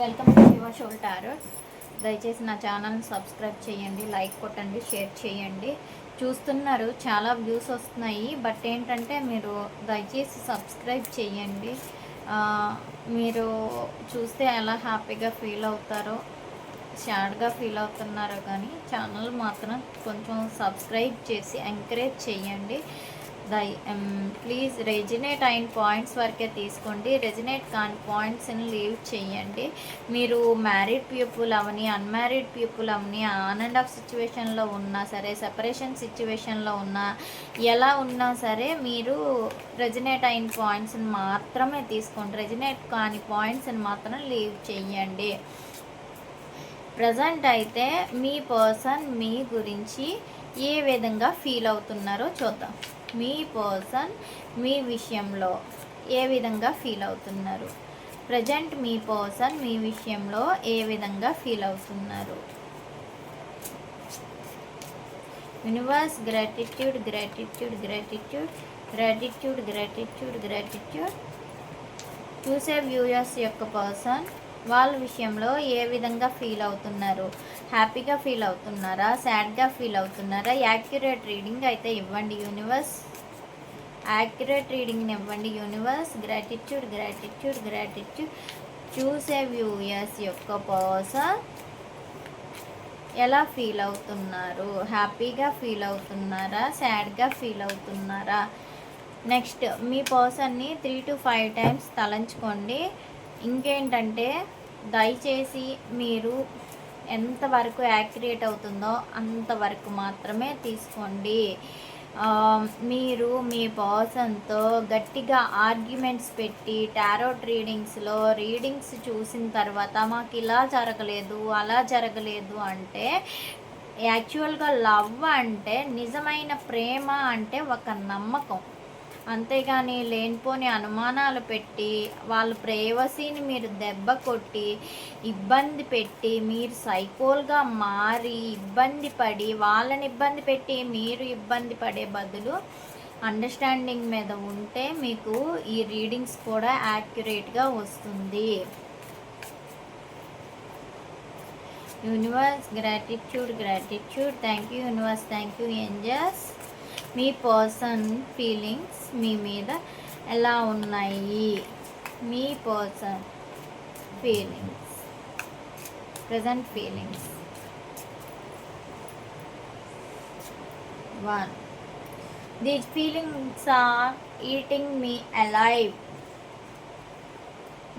Welcome to Shiva షోల్టార్. దయచేసి నా ఛానల్ని సబ్స్క్రైబ్ చేయండి లైక్ కొట్టండి షేర్ చేయండి. చూస్తున్నారు చాలా వ్యూస్ వస్తున్నాయి బట్ ఏంటంటే మీరు దయచేసి సబ్స్క్రైబ్ చేయండి. మీరు చూస్తే ఎలా హ్యాపీగా ఫీల్ అవుతారో సాడ్గా ఫీల్ అవుతున్నారో కానీ ఛానల్ మాత్రం కొంచెం సబ్స్క్రైబ్ చేసి ఎంకరేజ్ చేయండి. దై ప్లీజ్ రెజినేట్ అయిన పాయింట్స్ వరకే తీసుకోండి. రెజినేట్ కాని పాయింట్స్ని లీవ్ చేయండి. మీరు మ్యారీడ్ పీపుల్ అవని అన్మ్యారీడ్ పీపుల్ అవని ఆన్ అండ్ ఆఫ్ సిచ్యువేషన్లో ఉన్నా సరే సెపరేషన్ సిచ్యువేషన్లో ఉన్నా ఎలా ఉన్నా సరే మీరు రెజినేట్ అయిన పాయింట్స్ని మాత్రమే తీసుకోండి. రెజినేట్ కాని పాయింట్స్ని మాత్రం లీవ్ చేయండి. ప్రజెంట్ అయితే మీ పర్సన్ మీ గురించి ఏ విధంగా ఫీల్ అవుతున్నారో చూద్దాం. మీ పర్సన్ మీ విషయంలో ఏ విధంగా ఫీల్ అవుతున్నారు? ప్రజెంట్ మీ పర్సన్ మీ విషయంలో ఏ విధంగా ఫీల్ అవుతున్నారు? Universe gratitude gratitude gratitude gratitude gratitude gratitude. చూసే వ్యూయర్స్ యొక్క పర్సన్ వాళ్ళ విషయంలో ఏ విధంగా ఫీల్ అవుతున్నారు? హ్యాపీగా ఫీల్ అవుతున్నారా? సాడ్గా ఫీల్ అవుతున్నారా? యాక్యురేట్ రీడింగ్ అయితే ఇవ్వండి యూనివర్స్. యాక్యురేట్ రీడింగ్ని ఇవ్వండి యూనివర్స్. Gratitude gratitude gratitude. చూసే వ్యూయర్స్ యొక్క పర్సన్ ఎలా ఫీల్ అవుతున్నారు? హ్యాపీగా ఫీల్ అవుతున్నారా? సాడ్గా ఫీల్ అవుతున్నారా? నెక్స్ట్ మీ పర్సన్ని త్రీ టు ఫైవ్ టైమ్స్ తలంచుకోండి. ఇంకేంటంటే దయచేసి మీరు ఎంతవరకు యాక్యురేట్ అవుతుందో అంతవరకు మాత్రమే తీసుకోండి. మీరు మీ పర్సన్తో గట్టిగా ఆర్గ్యుమెంట్స్ పెట్టి టారోట్ రీడింగ్స్లో రీడింగ్స్ చూసిన తర్వాత మాకు ఇలా జరగలేదు అలా జరగలేదు అంటే యాక్చువల్గా లవ్ అంటే నిజమైన ప్రేమ అంటే ఒక నమ్మకం. అంతేగాని లేనిపోని అనుమానాలు పెట్టి వాళ్ళ ప్రేవసీని మీరు దెబ్బ కొట్టి ఇబ్బంది పెట్టి మీరు సైకోల్గా మారి ఇబ్బంది పడి వాళ్ళని ఇబ్బంది పెట్టి మీరు ఇబ్బంది పడే బదులు అండర్స్టాండింగ్ మీద ఉంటే మీకు ఈ రీడింగ్స్ కూడా యాక్యురేట్గా వస్తుంది. Universe gratitude gratitude. Thank you universe. Thank you angels. Me person feelings మీ మీద ఎలా ఉన్నాయి? మీ person feelings. Present feelings. One. These feelings are eating me alive.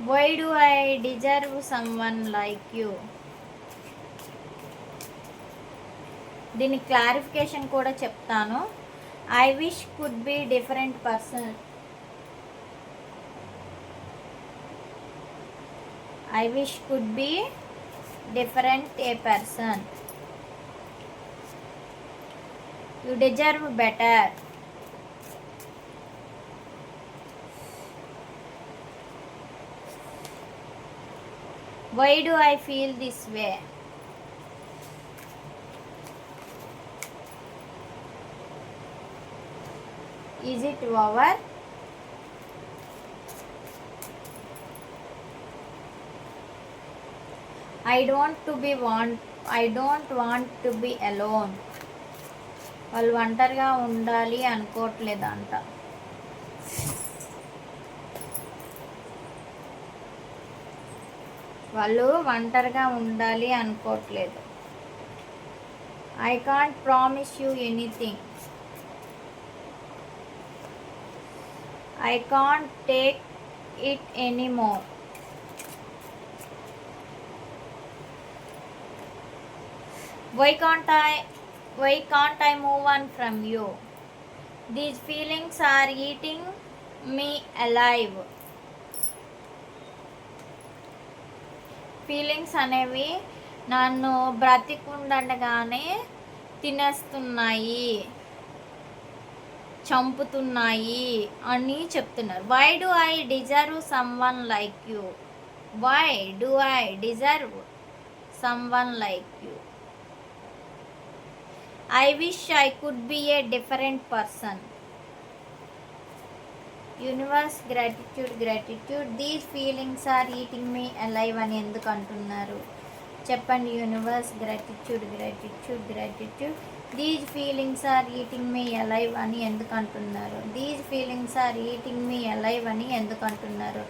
Why do I deserve someone like you? దీని clarification కూడా చెప్తాను. I wish could be different person. I wish could be different a person. You deserve better. Why do I feel this way? Is it over I don't to be want I don't want to be alone. వాళ్ళు ఒంటరిగా ఉండాలి అనుకోవట్లేదంట. వాళ్ళు ఒంటరిగా ఉండాలి అనుకోవట్లేదు. I can't promise you anything I can't take it anymore why can't I why can't I move on from you these feelings are eating me alive feelings అనేవి నన్ను బ్రతికుండగానే తినేస్తున్నాయి. చంపుతున్నాయి అని చెప్తున్నారు. Why do I deserve someone like you why do I deserve someone like you I wish I could be a different person universe gratitude gratitude these feelings are eating me alive అని ఎందుకు అంటున్నారు? చెప్పండి. Universe gratitude gratitude gratitude these feelings are eating me alive అని ఎందుకు అంటున్నారు? These feelings are eating me alive అని ఎందుకు అంటున్నారు?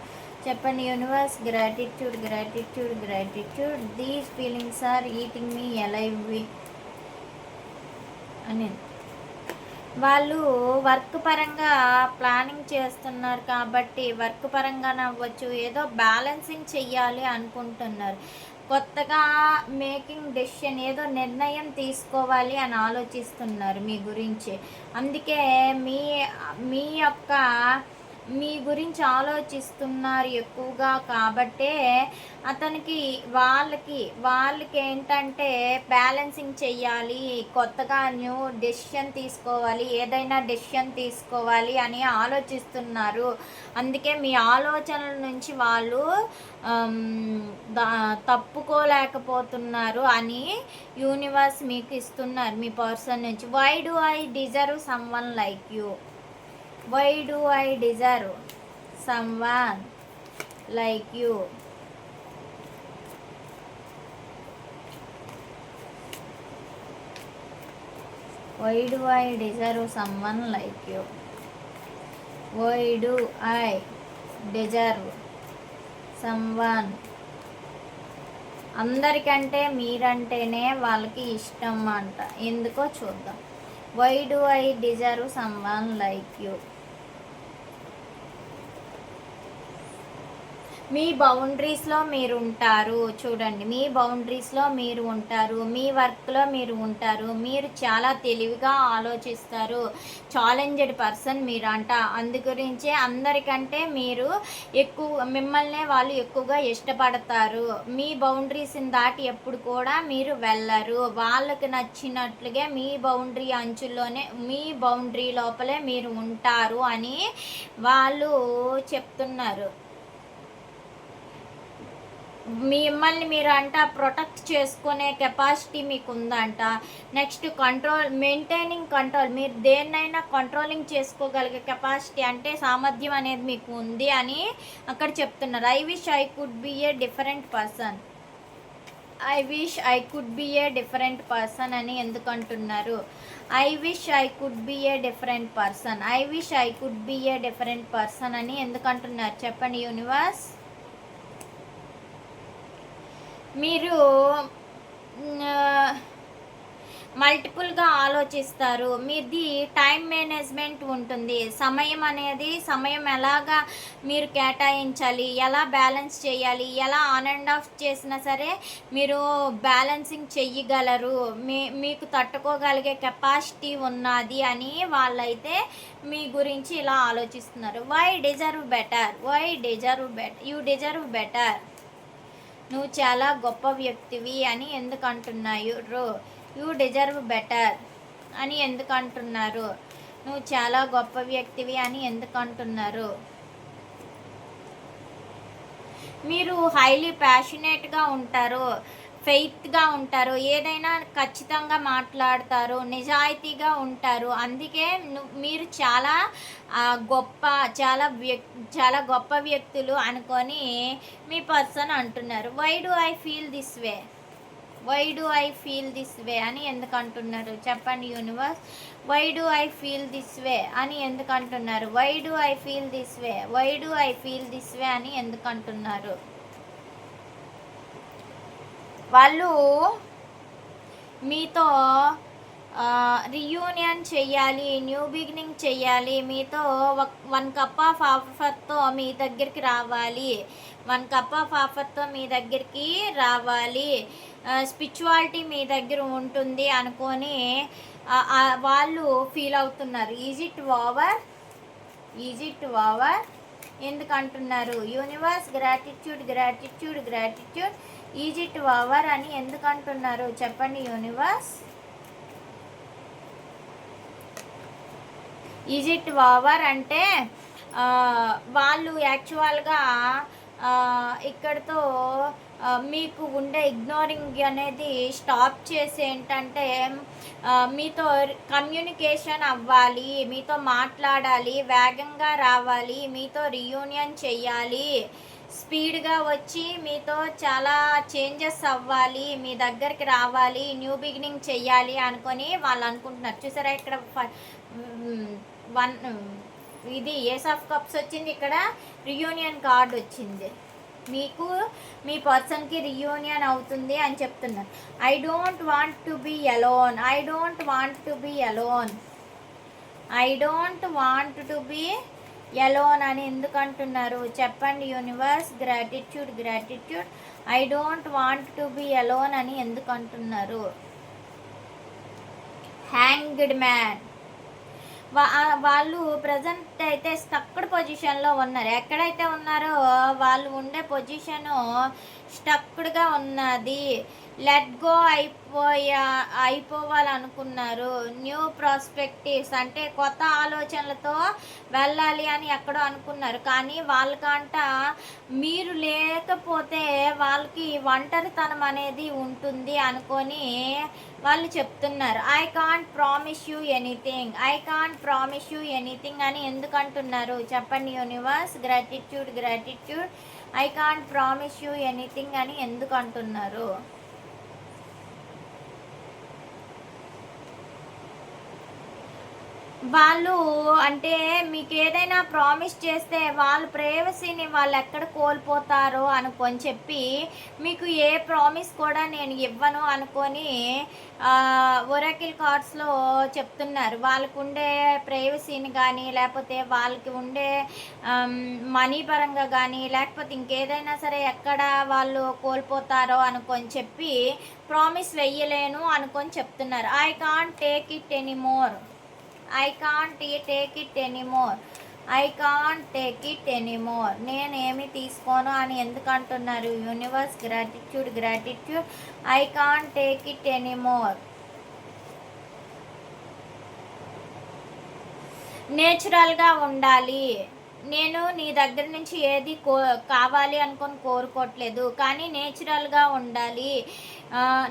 చెప్పండి universe gratitude gratitude gratitude these feelings are eating me alive అని. వాళ్ళు వర్క్ పరంగా ప్లానింగ్ చేస్తున్నారు కాబట్టి వర్క్ పరంగా నవ్వచ్చు ఏదో బ్యాలెన్సింగ్ చెయ్యాలి అనుకుంటున్నారు. కొత్తగా మేకింగ్ డెసిషన్ ఏదో నిర్ణయం తీసుకోవాలి అని ఆలోచిస్తున్నారు మీ గురించి. అందుకే మీ మీ యొక్క మీ గురించి ఆలోచిస్తున్నారు ఎక్కువగా కాబట్టే అతనికి వాళ్ళకి వాళ్ళకి ఏంటంటే బ్యాలెన్సింగ్ చెయ్యాలి కొత్తగా న్యూ డెసిషన్ తీసుకోవాలి ఏదైనా డెసిషన్ తీసుకోవాలి అని ఆలోచిస్తున్నారు. అందుకే మీ ఆలోచనల నుంచి వాళ్ళు తప్పుకోలేకపోతున్నారు అని యూనివర్స్ మీకు ఇస్తున్నారు మీ పర్సన్ నుంచి. Why do I deserve someone like you why do I deserve someone like you why do I deserve someone like you why do I deserve someone అందరికంటే మీరంటేనే వాళ్ళకి ఇష్టం అంట. ఎందుకో చూద్దాం. Why do I deserve someone like you మీ బౌండరీస్లో మీరు ఉంటారు. చూడండి మీ బౌండరీస్లో మీరు ఉంటారు. మీ వర్క్లో మీరు ఉంటారు. మీరు చాలా తెలివిగా ఆలోచిస్తారు. ఛాలెంజ్డ్ పర్సన్ మీరు అంట అందు అందరికంటే మీరు ఎక్కువ మిమ్మల్నే వాళ్ళు ఎక్కువగా ఇష్టపడతారు. మీ బౌండరీస్ని దాటి ఎప్పుడు కూడా మీరు వెళ్ళరు. వాళ్ళకి నచ్చినట్లుగా మీ బౌండరీ అంచుల్లోనే మీ బౌండరీ లోపలే మీరు ఉంటారు అని వాళ్ళు చెప్తున్నారు. మిమ్మల్ని మీరు అంట ప్రొటెక్ట్ చేసుకునే కెపాసిటీ మీకు ఉందంట నెక్స్ట్ కంట్రోల్ మెయింటైనింగ్ కంట్రోల్ మీరు దేన్నైనా కంట్రోలింగ్ చేసుకోగలిగే కెపాసిటీ అంటే సామర్థ్యం అనేది మీకు ఉంది అని అక్కడ చెప్తున్నారు. I wish I could be a different person I wish I could be a different person అని ఎందుకు అంటున్నారు I wish I could be a different person I wish I could be a different person అని ఎందుకు అంటున్నారు చెప్పండి universe మీరు మల్టిపుల్గా ఆలోచిస్తారు. మీది టైం మేనేజ్మెంట్ ఉంటుంది. సమయం అనేది సమయం ఎలాగా మీరు కేటాయించాలి ఎలా బ్యాలెన్స్ చేయాలి ఎలా ఆన్ అండ్ ఆఫ్ చేసినా సరే మీరు బ్యాలెన్సింగ్ చెయ్యగలరు. మీ మీకు తట్టుకోగలిగే కెపాసిటీ ఉన్నది అని వాళ్ళైతే మీ గురించి ఇలా ఆలోచిస్తున్నారు. Why deserve better why deserve better you deserve better నువ్వు చాలా గొప్ప వ్యక్తివి అని ఎందుకు అంటున్నాయి రో యూ డిజర్వ్ బెటర్ అని ఎందుకు అంటున్నారు నువ్వు చాలా గొప్ప వ్యక్తివి అని ఎందుకు అంటున్నారు మీరు హైలీ ప్యాషనేట్గా ఉంటారు. ఫెయిత్గా ఉంటారు ఏదైనా ఖచ్చితంగా మాట్లాడతారు నిజాయితీగా ఉంటారు. అందుకే మీరు చాలా గొప్ప చాలా వ్యక్ చాలా గొప్ప వ్యక్తులు అనుకొని మీ పర్సన్ అంటున్నారు. Why do I feel this way why do I feel this way అని ఎందుకు అంటున్నారు? చెప్పండి universe why do I feel this way అని ఎందుకు అంటున్నారు? Why do I feel this way why do I feel this way అని ఎందుకు అంటున్నారు? వాళ్ళు మీతో రియూనియన్ చెయ్యాలి న్యూ బిగినింగ్ చెయ్యాలి మీతో వన్ కప్ ఆఫ్ ఆఫర్తో మీ దగ్గరికి రావాలి. వన్ కప్ ఆఫ్ ఆఫర్తో మీ దగ్గరికి రావాలి. స్పిరిచువాలిటీ మీ దగ్గర ఉంటుంది అనుకొని వాళ్ళు ఫీల్ అవుతున్నారు. Is it over is it over ఎందుకు అంటున్నారు universe gratitude gratitude gratitude is it over అని ఎందుకంటున్నారు? చెప్పండి యూనివర్స్. ఈజిట్ ఓవర్ అంటే వాళ్ళు యాక్చువల్గా ఇక్కడితో మీకు ఉండే ఇగ్నోరింగ్ అనేది స్టాప్ చేసి ఏంటంటే మీతో కమ్యూనికేషన్ అవ్వాలి మీతో మాట్లాడాలి వేగంగా రావాలి మీతో రియూనియన్ చెయ్యాలి స్పీడ్గా వచ్చి మీతో చాలా చేంజెస్ అవ్వాలి మీ దగ్గరికి రావాలి న్యూ బిగినింగ్ చెయ్యాలి అనుకొని వాళ్ళు అనుకుంటున్నారు. చూసారా ఇక్కడ వన్ ఇది ఏస్ ఆఫ్ కప్స్ వచ్చింది ఇక్కడ రియూనియన్ కార్డ్ వచ్చింది. మీకు మీ పర్సన్కి రియూనియన్ అవుతుంది అని చెప్తున్నారు. I don't want to be alone I don't want to be alone I don't want to be alone అని ఎందుకు అంటున్నారు? చెప్పండి universe gratitude gratitude I don't want to be alone అని ఎందుకు అంటున్నారు? హ్యాంగ్డ్ మ్యాన్ వాళ్ళు ప్రజెంట్ అయితే స్టక్డ్ పొజిషన్లో ఉన్నారు. ఎక్కడైతే ఉన్నారో వాళ్ళు ఉండే పొజిషను స్టక్డ్గా ఉన్నది. లెట్ గో అయిపోయా అయిపోవాలనుకున్నారు. న్యూ ప్రాస్పెక్టివ్స్ అంటే కొత్త ఆలోచనలతో వెళ్ళాలి అని ఎక్కడో అనుకున్నారు. కానీ వాళ్ళకంట మీరు లేకపోతే వాళ్ళకి ఒంటరితనం అనేది ఉంటుంది అనుకొని వాళ్ళు చెప్తున్నారు. I can't promise you anything I can't promise you anything అని ఎందుకంటున్నారు? చెప్పండి universe gratitude gratitude I can't promise you anything అని ఎందుకు అంటున్నారు? వాళ్ళు అంటే మీకు ఏదైనా ప్రామిస్ చేస్తే వాళ్ళ ప్రైవసీని వాళ్ళు ఎక్కడ కోల్పోతారో అనుకొని చెప్పి మీకు ఏ ప్రామిస్ కూడా నేను ఇవ్వను అనుకొని ఒరాకిల్ కార్డ్స్లో చెప్తున్నారు. వాళ్ళకు ఉండే ప్రైవసీని కానీ లేకపోతే వాళ్ళకి ఉండే మనీ పరంగా కానీ లేకపోతే ఇంకేదైనా సరే ఎక్కడ వాళ్ళు కోల్పోతారో అనుకొని చెప్పి ప్రామిస్ వెయ్యలేను అనుకొని చెప్తున్నారు. I can't take it anymore I can't take it anymore I can't take it anymore నేనేమి తీసుకోను అని ఎందుకంటున్నారు? Universe gratitude gratitude I can't take it anymore నేచురల్గా ఉండాలి. నేను నీ దగ్గర నుంచి ఏది కో కావాలి అనుకొని కోరుకోవట్లేదు కానీ నేచురల్గా ఉండాలి.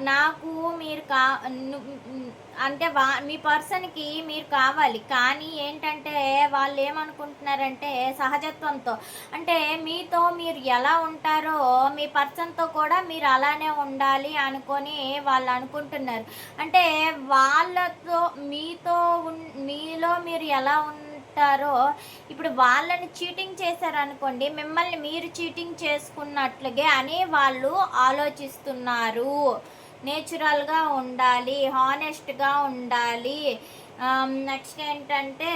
నాకు మీరు కా ను- అంటే వా మీ పర్సన్కి మీరు కావాలి. కానీ ఏంటంటే వాళ్ళు ఏమనుకుంటున్నారంటే సహజత్వంతో. అంటే మీతో మీరు ఎలా ఉంటారో మీ పర్సన్తో కూడా మీరు అలానే ఉండాలి అనుకొని వాళ్ళు అనుకుంటున్నారు. అంటే వాళ్ళతో మీతో మీలో మీరు ఎలా ఉంటారో ఇప్పుడు వాళ్ళని చీటింగ్ చేశారనుకోండి మిమ్మల్ని మీరు చీటింగ్ చేసుకున్నట్లుగే అని వాళ్ళు ఆలోచిస్తున్నారు. నేచురల్గా ఉండాలి హానెస్ట్గా ఉండాలి. నెక్స్ట్ ఏంటంటే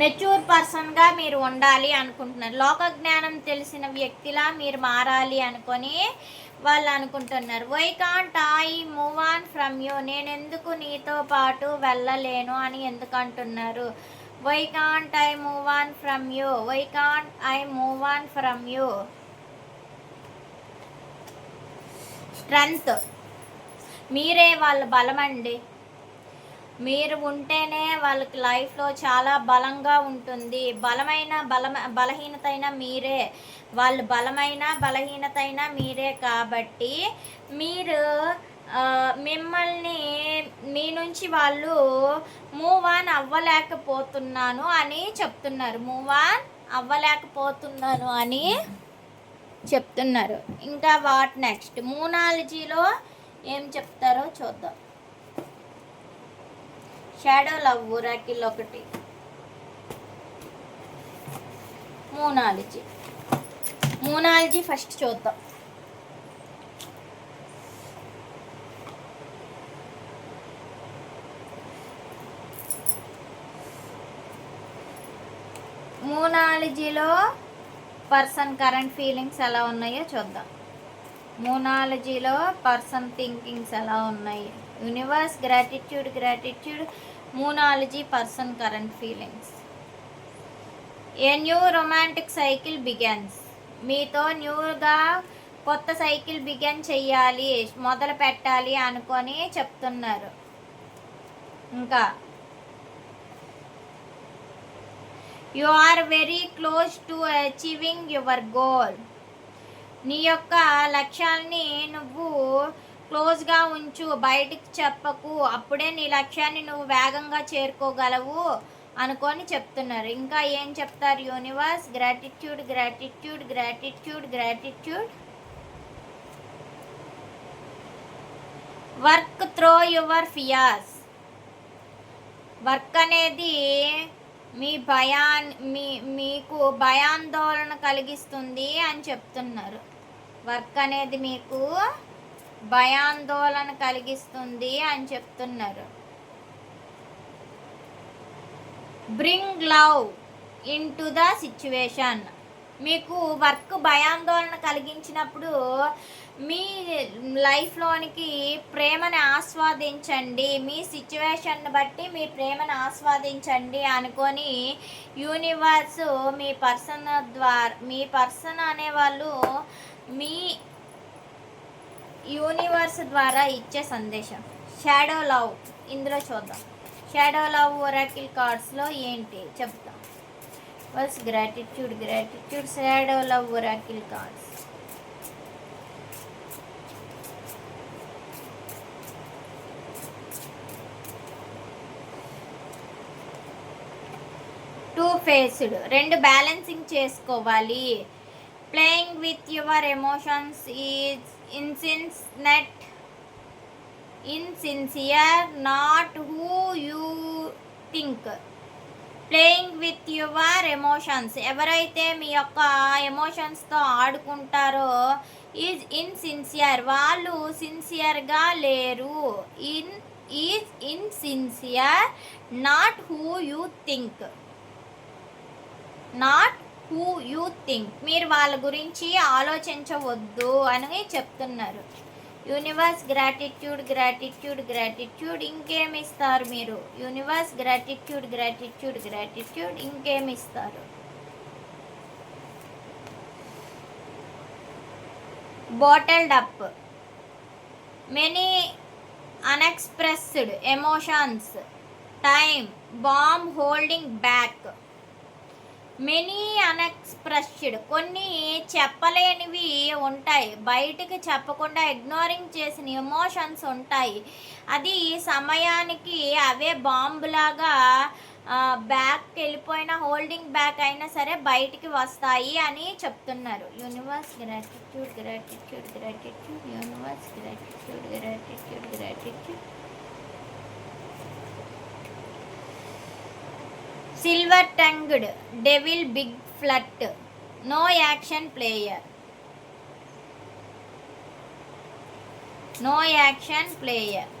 మెచ్యూర్ పర్సన్గా మీరు ఉండాలి అనుకుంటున్నారు. లోక జ్ఞానం తెలిసిన వ్యక్తిలా మీరు మారాలి అనుకొని వాళ్ళు అనుకుంటున్నారు. Why can't I move on from you నేను ఎందుకు నీతో పాటు వెళ్ళలేను అని ఎందుకు అంటున్నారు. Why can't I move on from you why can't I move on from you strength మీరే వాళ్ళ బలమండి. మీరు ఉంటేనే వాళ్ళకి లైఫ్లో చాలా బలంగా ఉంటుంది. బలమైన బలమ బలహీనతైన మీరే. వాళ్ళు బలమైన బలహీనతైన మీరే కాబట్టి మీరు మిమ్మల్ని మీ నుంచి వాళ్ళు మూవ్ ఆన్ అవ్వలేకపోతున్నాను అని చెప్తున్నారు. మూవ్ ఆన్ అవ్వలేకపోతున్నాను అని చెప్తున్నారు. ఇంకా వాట్ నెక్స్ట్? మూనాలజీలో ఏం చెప్తారో చూద్దాం. షాడో లవ్ రాకిల్ ఒకటి. మూనాలజీ మూనాలజీ ఫస్ట్ చూద్దాం. మూనాలజీలో పర్సన్ కరెంట్ ఫీలింగ్స్ ఎలా ఉన్నాయో చూద్దాం. మూనాలజీలో పర్సన్ థింకింగ్స్ ఎలా ఉన్నాయి? Universe gratitude gratitude moonology person current feelings a new romantic cycle begins మీతో న్యూగా కొత్త సైకిల్ బిగన్ చెయ్యాలి మొదలు పెట్టాలి అనుకొని చెప్తున్నారు. ఇంకా you are very close to achieving your goal నీ యొక్క లక్ష్యాన్ని నువ్వు క్లోజ్గా ఉంచు బయటికి చెప్పకు అప్పుడే నీ లక్ష్యాన్ని నువ్వు వేగంగా చేరుకోగలవు అనుకొని చెప్తున్నారు. ఇంకా ఏం చెప్తారు universe? Gratitude gratitude gratitude gratitude. Work through your fears work అనేది మీ భయాన్ మీ మీకు భయాందోళన కలిగిస్తుంది అని చెప్తున్నారు. వర్క్ అనేది మీకు భయాందోళన కలిగిస్తుంది అని చెప్తున్నారు. Bring love into the situation మీకు వర్క్ భయాందోళన కలిగించినప్పుడు మీ లైఫ్లోనికి ప్రేమని ఆస్వాదించండి. మీ సిచ్యువేషన్ బట్టి మీ ప్రేమను ఆస్వాదించండి అనుకొని యూనివర్స్ మీ పర్సన్ ద్వారా మీ పర్సన్ అనేవాళ్ళు మీ యూనివర్స్ ద్వారా ఇచ్చే సందేశం. షాడో లవ్ ఇందులో చూద్దాం. షాడో లవ్ ఒరాకిల్ కార్డ్స్లో ఏంటి? చెప్తాం. First gratitude gratitude shadow love oracle cards two faced రెండు బ్యాలెన్సింగ్ చేసుకోవాలి. Playing with your emotions is ఇన్సిన్స్ net insincere not who you think playing with your emotions ఎవరైతే మీ యొక్క ఎమోషన్స్తో ఆడుకుంటారో ఈజ్ ఇన్సిన్సియర్ వాళ్ళు సిన్సియర్గా లేరు. In is insincere not who you think not who you think మీరు వాళ్ళ గురించి ఆలోచించవద్దు అని చెప్తున్నారు. యూనివర్స్ గ్రాటిట్యూడ్ గ్రాటిట్యూడ్ గ్రాటిట్యూడ్ ఇంకేమి ఇస్తారు మీరు? యూనివర్స్ గ్రాటిట్యూడ్ గ్రాటిట్యూడ్ గ్రాటిట్యూడ్ ఇంకేమి ఇస్తారు bottled up many unexpressed emotions time bomb holding back many unexpressed కొన్ని చెప్పలేనివి ఉంటాయి. బయటికి చెప్పకుండా ఇగ్నోరింగ్ చేసిన ఎమోషన్స్ ఉంటాయి. అది సమయానికి అవే బాంబులాగా బ్యాక్ వెళ్ళిపోయిన హోల్డింగ్ బ్యాక్ అయినా సరే బయటికి వస్తాయి అని చెప్తున్నారు. Universe gratitude gratitude gratitude universe gratitude gratitude gratitude. Silver tongued devil big flirt no action player no action player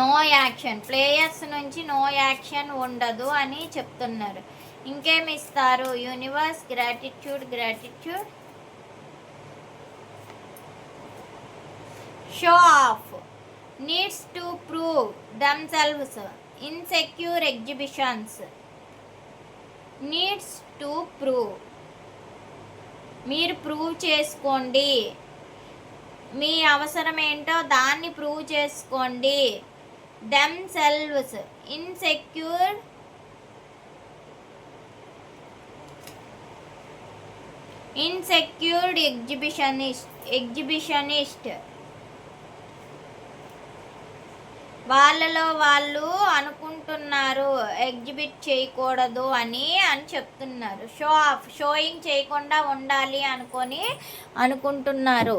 no action players నుంచి నో యాక్షన్ ఉండదు అని చెప్తున్నారు. ఇంకేమి ఇస్తారు? Universe gratitude gratitude show off needs to prove themselves insecure exhibitions needs to prove మీరు prove చేసుకోండి. మీ అవసరం ఏంటో దాన్ని ప్రూవ్ చేసుకోండి. Them selves insecure insecured exhibitionist exhibitionist వాళ్ళలో వాళ్ళు అనుకుంటున్నారు ఎగ్జిబిట్ చేయకూడదు అని అని చెప్తున్నారు. షో ఆఫ్ షోయింగ్ చేయకుండా ఉండాలి అనుకొని అనుకుంటున్నారు.